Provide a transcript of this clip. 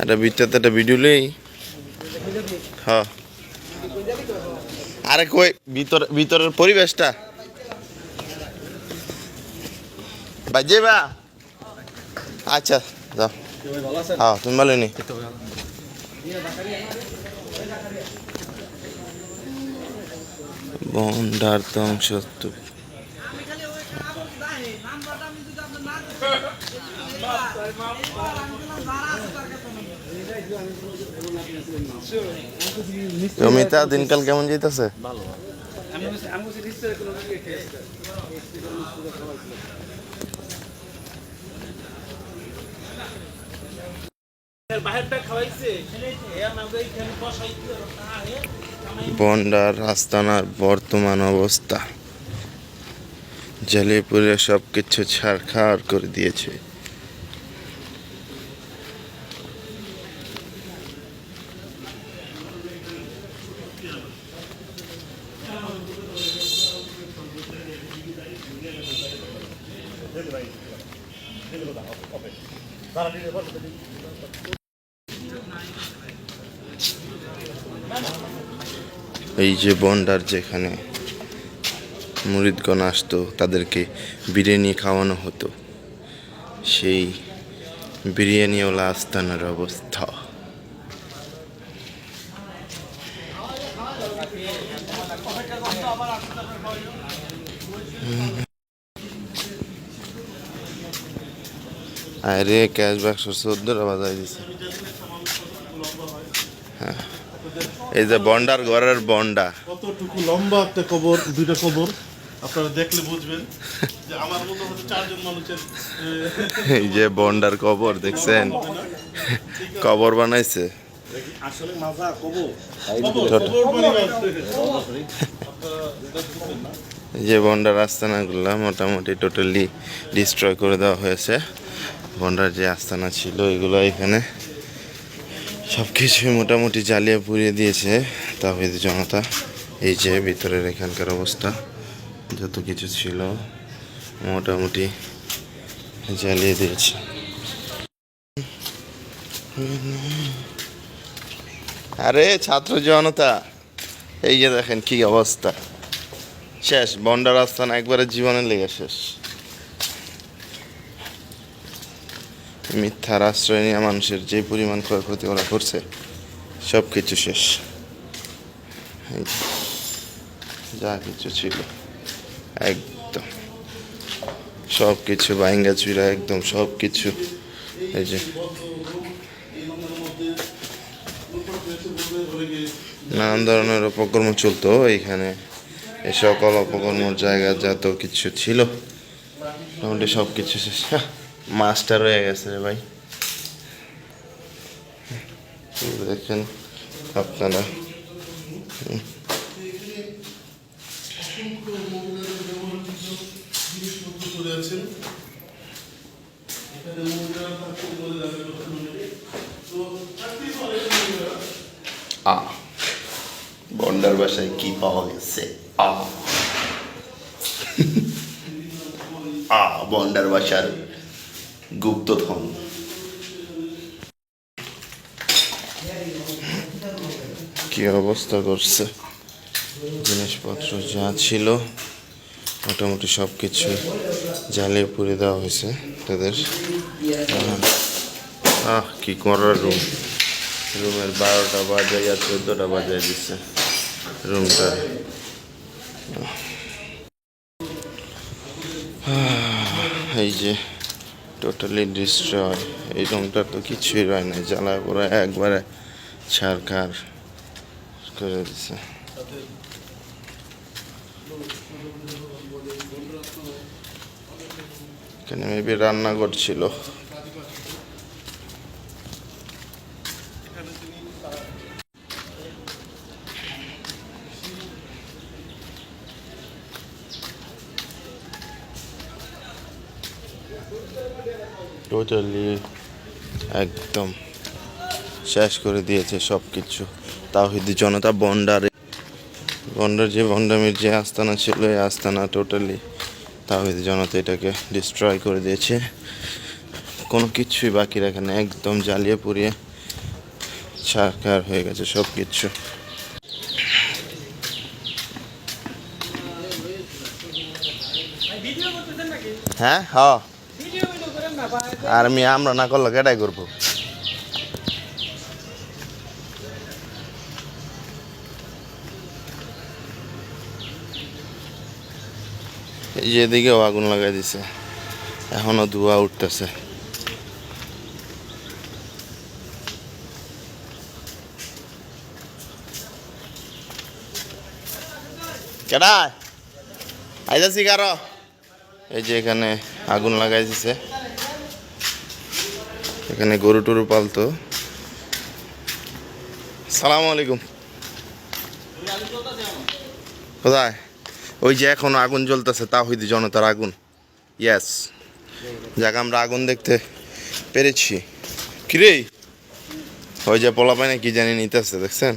একটা ভিতরে একটা ভিডিও লই হ্যাঁ। আরে কই, ভিতর ভিতরের পরিবেশটা। বাজে বা। আচ্ছা যাও। হ্যাঁ তুমি ভালো নি বন্ডার ধ্বংসস্তূপ। জমিতা দিনকাল কেমন খাওয়াইছে বন্ডার, আস্তানার বর্তমান অবস্থা। জ্বালিয়ে পুড়ে সব কিছু ছাড়খাড় করে দিয়েছে। এই যে বন্ডার যেখানে মুরিদগণ আসতো তাদেরকে বিরিয়ানি খাওয়ানো হতো সেই বিরিয়ানিওয়ালা আস্তানার অবস্থা। আরে ক্যাশ বাক্স চোদ্দটা বাজাই দিছে। হ্যাঁ। এই যে বন্ডার ঘরের বন্ডা কতটুকু লম্বা একটা কবর দুইটা কবর আপনারা দেখলে বুঝবেন যে আমার মতো হচ্ছে চারজন মানুষের এই যে বন্ডার কবর দেখছেন? কবর বানাইছে। আসলে মাজা কবর। এই যে বন্ডার আস্তানাগুলো মোটামুটি টোটালি ডিস্ট্রয় করে দেওয়া হয়েছে। বন্ডার যে আস্তানা ছিল, এগুলো এখানে সব কিছুই মোটামুটি জ্বালিয়ে পুড়িয়ে দিয়েছে। তাহিদ জনতা, এই যে ভিতরের এখানকার অবস্থা, যত কিছু ছিল মোটামুটি জ্বালিয়ে দিয়েছে। আরে ছাত্র জনতা, এই যে দেখেন কি অবস্থা। শেষ বন্ডার আস্থান একবারে জীবনের লেগে শেষ। মিথ্যার আশ্রয় নিয়ে মানুষের যে পরিমাণ ক্ষয়ক্ষতি ওরা করছে সব কিছু শেষ যা কিছু ছিল, একদম। সব কিছু বাইঙ্গা চুরা একদম সব কিছু এই যে। নানান ধরনের অপকর্ম চলতো এইখানে। এই সকল অপকর্মর জায়গা যত কিছু ছিল, মোটামুটি সব কিছু শেষ। মাস্টার হয়ে গেছে রে ভাই। দেখেন আপনারা। আ বন্ডার বাসায় কি পাওয়া গেছে? আ। আ বন্ডার বাসার গুপ্তধন। কি অবস্থা করছে? জিনিসপত্র যা ছিল মোটামুটি সব কিছু জ্বালিয়ে পুড়ে দেওয়া হয়েছে তাদের। আহ, কি করার রুম রুমের বারোটা বাজে আর চোদ্দোটা বাজে দিচ্ছে রুমটা এই যে টোটালি ডিস্ট্রয় এই রুমটা তো কিছুই রয় না জ্বালায় পুরো একবারে ছাড়খার করে দিছে। এখানে মেবি রান্নাঘর ছিল। টোটালি একদম। শেষ করে দিয়েছে সব কিছু তাহিদি জনতা বন্ডারে বন্ডার যে বন্ডামির যে আস্তানা ছিল, এই আস্তানা টোটালি তাহিদি জনতা এটাকে ডিস্ট্রয় করে দিয়েছে। কোনো কিছুই বাকি রাখে না, একদম জ্বালিয়ে পুড়িয়ে ছারখার হয়ে গেছে সব কিছু নাকি হ্যাঁ আর আমি আমরা না করলে কেটাই করব? এই যে এদিকেও আগুন লাগাই দিছে। এখনও ধোয়া উঠতেছে। কেডায় আইতাছি কারও এই যে এখানে আগুন লাগাই দিছে এখানে গরু টরু পালতো। সালাম আলাইকুম। কোথায়? ওই যে এখন আগুন জ্বলতেছে তা হইতে জনতার আগুন। ইয়াস যাক, আমরা আগুন দেখতে পেরেছি। কিরে? ওই যে পোলা পায় না কি জানি নিতেছে, দেখছেন?